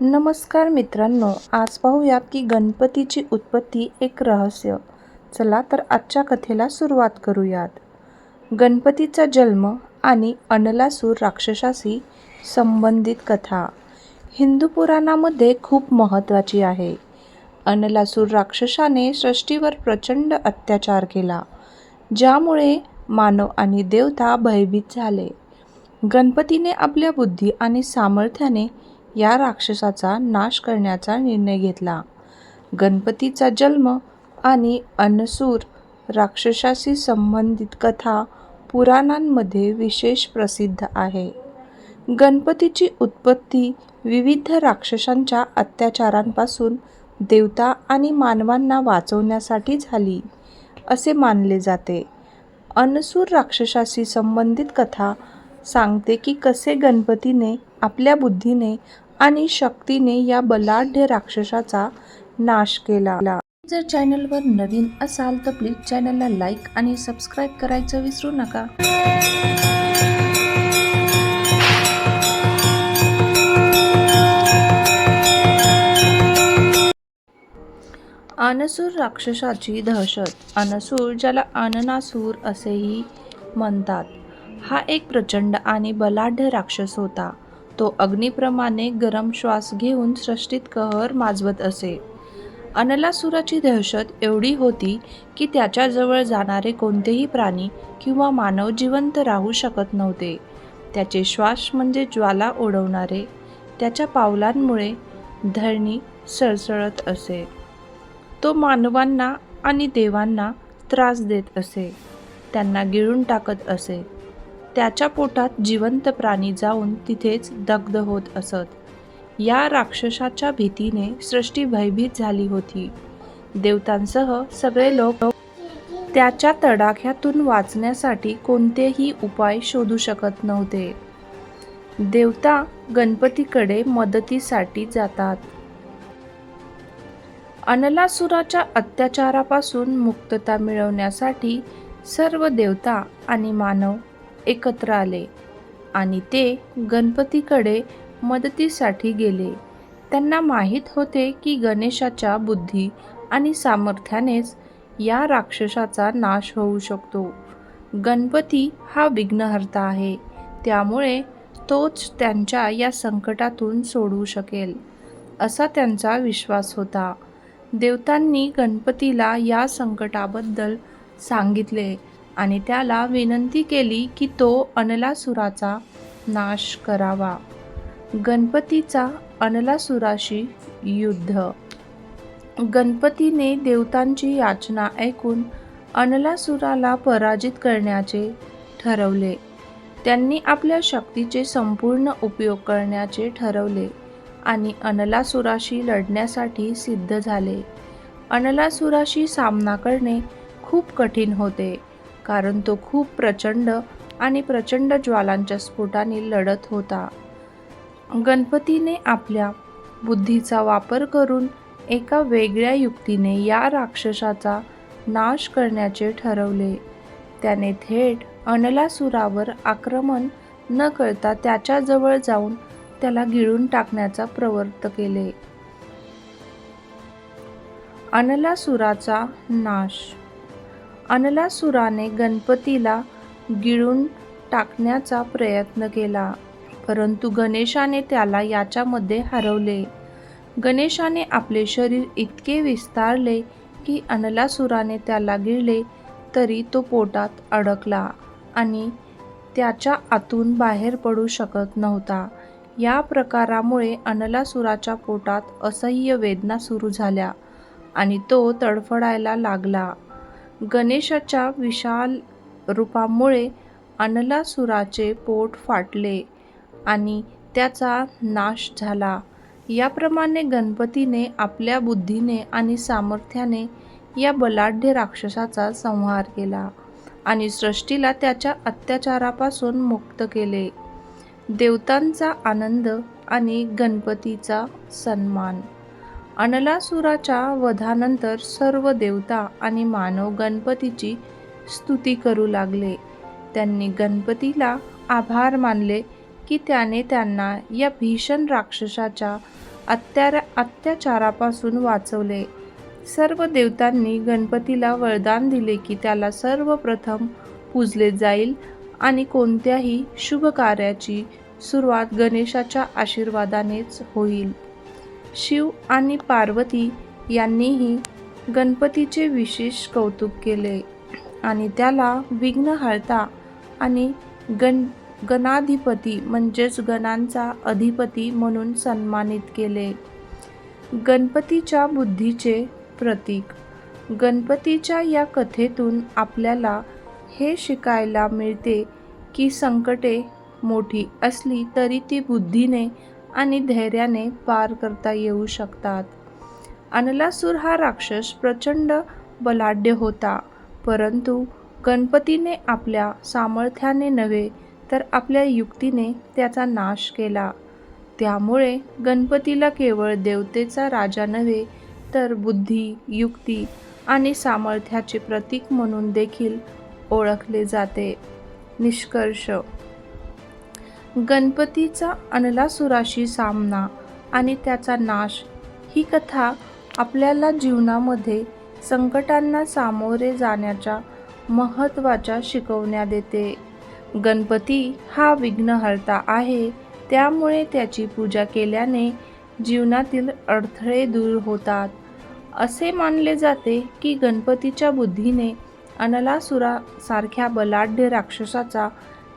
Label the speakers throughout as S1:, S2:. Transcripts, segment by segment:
S1: नमस्कार मित्रांनो आज पाहूयात की गणपतीची उत्पत्ती एक रहस्य. चला तर आजच्या कथेला सुरुवात करूयात. गणपतीचा जन्म आणि अनलासूर राक्षसाशी संबंधित कथा. हिंदू पुराणामध्ये खूप महत्त्वाची आहे. अनलासूर राक्षसाने सृष्टीवर प्रचंड अत्याचार केला ज्यामुळे मानव आणि देवता भयभीत झाले. गणपतीने आपल्या बुद्धी आणि सामर्थ्याने या राक्षसाचा नाश करण्याचा निर्णय घेतला. गणपतीचा जन्म आणि अनसूर राक्षसाशी संबंधित कथा पुराणांमध्ये विशेष प्रसिद्ध आहे. गणपतीची उत्पत्ती विविध राक्षसांच्या अत्याचारांपासून देवता आणि मानवांना वाचवण्यासाठी झाली असे मानले जाते. अनसूर राक्षसाशी संबंधित कथा सांगते की कसे गणपतीने आपल्या बुद्धीने आणि शक्तीने या बलाढ्य राक्षसाचा नाश केला. जर चॅनलवर नवीन असाल तर प्लीज चॅनलला लाईक आणि सबस्क्राईब करायचं विसरू नका. अनसूर राक्षसाची दहशत. अनसूर ज्याला अननासूर असेही म्हणतात हा एक प्रचंड आणि बलाढ्य राक्षस होता. तो अग्निप्रमाणे गरम श्वास घेऊन सृष्टीत कहर माजवत असे. अनलासुराची दहशत एवढी होती की त्याच्याजवळ जाणारे कोणतेही प्राणी किंवा मानव जिवंत राहू शकत नव्हते. त्याचे श्वास म्हणजे ज्वाला ओढवणारे त्याच्या पावलांमुळे धरणी सळसळत असे. तो मानवांना आणि देवांना त्रास देत असे. त्यांना गिळून टाकत असे. त्याच्या पोटात जिवंत प्राणी जाऊन तिथेच दग्ध होत असत. या राक्षसाच्या भीतीने सृष्टी भयभीत झाली होती. देवतांसह सगळे लोक त्याच्या तडाख्यातून वाचण्यासाठी कोणतेही उपाय शोधू शकत नव्हते. देवता गणपतीकडे मदतीसाठी जातात. अनलासुराच्या अत्याचारापासून मुक्तता मिळवण्यासाठी सर्व देवता आणि मानव एकत्र आले आणि ते गणपतीकडे मदतीसाठी गेले. त्यांना माहीत होते की गणेशाच्या बुद्धी आणि सामर्थ्यानेच या राक्षसाचा नाश होऊ शकतो. गणपती हा विघ्नहर्ता आहे त्यामुळे तोच त्यांच्या या संकटातून सोडवू शकेल असा त्यांचा विश्वास होता. देवतांनी गणपतीला या संकटाबद्दल सांगितले आणि त्याला विनंती केली की तो अनलासुराचा नाश करावा. गणपतीचा अनलासुराशी युद्ध. गणपतीने देवतांची याचना ऐकून अनलासुराला पराजित करण्याचे ठरवले. त्यांनी आपल्या शक्तीचे संपूर्ण उपयोग करण्याचे ठरवले आणि अनलासुराशी लढण्यासाठी सिद्ध झाले. अनलासुराशी सामना करणे खूप कठीण होते. कारण तो खूप प्रचंड आणि प्रचंड ज्वालांच्या स्फोटाने लढत होता. गणपतीने आपल्या बुद्धीचा वापर करून एका वेगळ्या युक्तीने या राक्षसाचा नाश करण्याचे ठरवले. त्याने थेट अनलासुरावर आक्रमण न करता त्याच्याजवळ जाऊन त्याला गिळून टाकण्याचा प्रवर्त केले. अनलासुराचा नाश अनलासुराने गणपतीला गिळून टाकण्याचा प्रयत्न केला. परंतु गणेशाने त्याला याच्यामध्ये हरवले. गणेशाने आपले शरीर इतके विस्तारले की अनलासुराने त्याला गिळले तरी तो पोटात अडकला आणि त्याच्या आतून बाहेर पडू शकत नव्हता. या प्रकारामुळे अनलासुराच्या पोटात असह्य वेदना सुरू झाल्या आणि तो तडफडायला लागला. गणेशाच्या विशाल रूपामुळे अनलासुराचे पोट फाटले आणि त्याचा नाश झाला. याप्रमाणे गणपतीने आपल्या बुद्धीने आणि सामर्थ्याने या बलाढ्य राक्षसाचा संहार केला आणि सृष्टीला त्याच्या अत्याचारापासून मुक्त केले. देवतांचा आनंद आणि गणपतीचा सन्मान. अनलासुराच्या वधानंतर सर्व देवता आणि मानव गणपतीची स्तुती करू लागले. त्यांनी गणपतीला आभार मानले की त्याने त्यांना या भीषण राक्षसाच्या अत्यारा अत्याचारापासून वाचवले. सर्व देवतांनी गणपतीला वरदान दिले की त्याला सर्वप्रथम पूजले जाईल आणि कोणत्याही शुभ कार्याची सुरुवात गणेशाच्या आशीर्वादानेच होईल. शिव आणि पार्वती यांनीही गणपतीचे विशेष कौतुक केले. आणि त्याला विघ्नहर्ता आणि गण गणाधिपती म्हणजेच गणांचा अधिपती म्हणून सन्मानित केले. गणपतीच्या बुद्धीचे प्रतीक. गणपतीच्या या कथेतून आपल्याला हे शिकायला मिळते की संकटे मोठी असली तरी ती बुद्धीने आणि धैर्याने पार करता येऊ शकतात. अनलासूर हा राक्षस प्रचंड बलाढ्य होता परंतु गणपतीने आपल्या सामर्थ्याने नव्हे तर आपल्या युक्तीने त्याचा नाश केला. त्यामुळे गणपतीला केवळ देवतेचा राजा नव्हे तर बुद्धी युक्ती आणि सामर्थ्याचे प्रतीक म्हणून देखील ओळखले जाते. निष्कर्ष गणपतीचा अनलासुराशी सामना आणि त्याचा नाश. ही कथा आपल्याला जीवनामध्ये संकटांना सामोरे जाण्याच्या महत्त्वाच्या शिकवण्या देते. गणपती हा विघ्नहर्ता आहे त्यामुळे त्याची पूजा केल्याने जीवनातील अडथळे दूर होतात. असे मानले जाते की गणपतीच्या बुद्धीने अनलासुरासारख्या बलाढ्य राक्षसाचा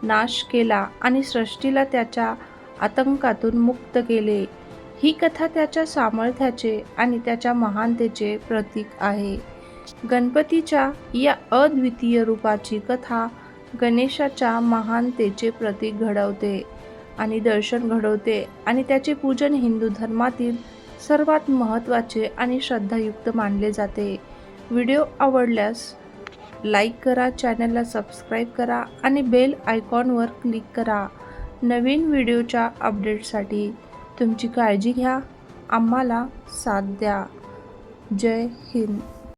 S1: नाश केला आणि सृष्टीला त्याच्या आतंकातून मुक्त केले. ही कथा त्याच्या सामर्थ्याचे आणि त्याच्या महानतेचे प्रतीक आहे. गणपतीच्या या अद्वितीय रूपाची कथा गणेशाच्या महानतेचे प्रतीक घडवते आणि दर्शन घडवते आणि त्याचे पूजन हिंदू धर्मातील सर्वात महत्त्वाचे आणि श्रद्धायुक्त मानले जाते. व्हिडिओ आवडल्यास लाईक करा चॅनलला सबस्क्राईब करा आणि बेल आयकॉनवर क्लिक करा. नवीन व्हिडिओच्या अपडेटसाठी तुमची काळजी घ्या. आम्हाला साथ द्या. जय हिंद.